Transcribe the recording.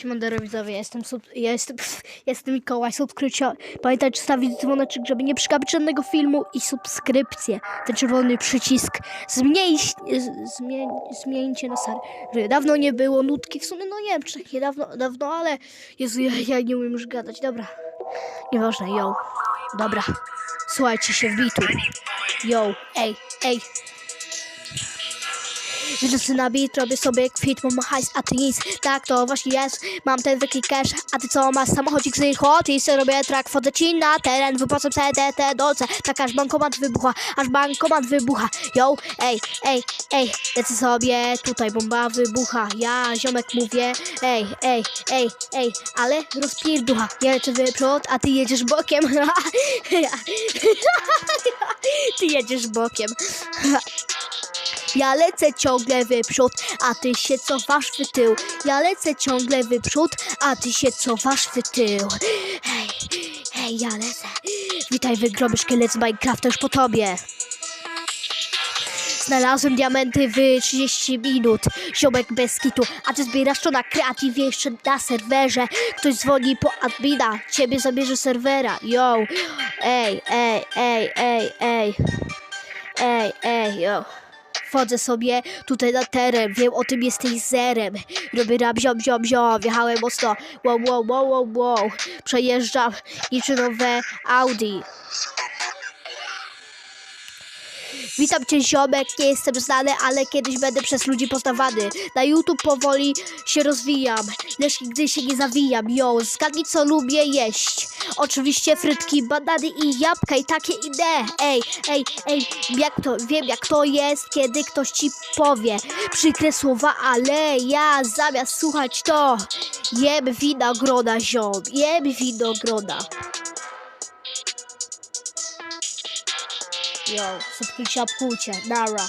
Siemandero widzowie, jestem, sub, ja jestem, jestem Mikołaj, subskrypcja. Pamiętajcie stawić dzwoneczek, żeby nie przegapić żadnego filmu i subskrypcję. Ten czerwony przycisk. Zmniejś, z- zmień, zmieńcie na ser. Że dawno nie było nutki, w sumie no nie wiem, takie dawno, dawno, ale Jezu, ja, ja nie umiem już gadać, dobra. Nieważne, yo. Dobra. Słuchajcie się w bitu. Yo, ej, ej. Widzę na beat, robię sobie kwit, mam hajs, a ty nic. Tak to właśnie jest, mam ten wielki cash A ty co, masz? Samochodzik z I sobie robię track, wchodzę ci na teren Wypłacam CDT dolce Tak aż bankomat wybucha, aż bankomat wybucha. Yo, ej, ej, ej Lecę sobie, tutaj bomba wybucha. Ja, ziomek mówię Ej, ej, ej, ej Ale rozpierducha. Ja lecę wyprzód, a ty jedziesz bokiem. Ty jedziesz bokiem ja lecę ciągle wyprzód, a ty się cofasz w tył. Ja lecę ciągle wyprzód, a ty się cofasz w tył. Hej, hej, ja lecę. Witaj wygroby szkielet z Minecrafta już po tobie. Znalazłem diamenty w 30 minut, ziomek bez kitu, a ty zbierasz to na kreatyw jeszcze na serwerze. Ktoś dzwoni po admina, ciebie zabierze serwera, yo. Ej, ej, ej, ej, ej. Ej, ej, yo. Wchodzę sobie tutaj na teren, wiem o tym jesteś zerem. Robię rap, ziom, ziom, ziom, wjechałem mocno. Wow, wow, wow, wow, wow. Przejeżdżam niczym nowe Audi. Witam cię ziomek, nie jestem znany, ale kiedyś będę przez ludzi poznawany. Na YouTube powoli się rozwijam, lecz nigdy się nie zawijam. Yo, zgadnij co lubię jeść. Oczywiście frytki, banany i jabłka i takie idee. Ej, ej, ej, jak to, wiem jak to jest, kiedy ktoś ci powie przykre słowa, ale ja zamiast słuchać to jem winogrona ziom, jem winogrona. Yo, subskrypcja płucie, nara.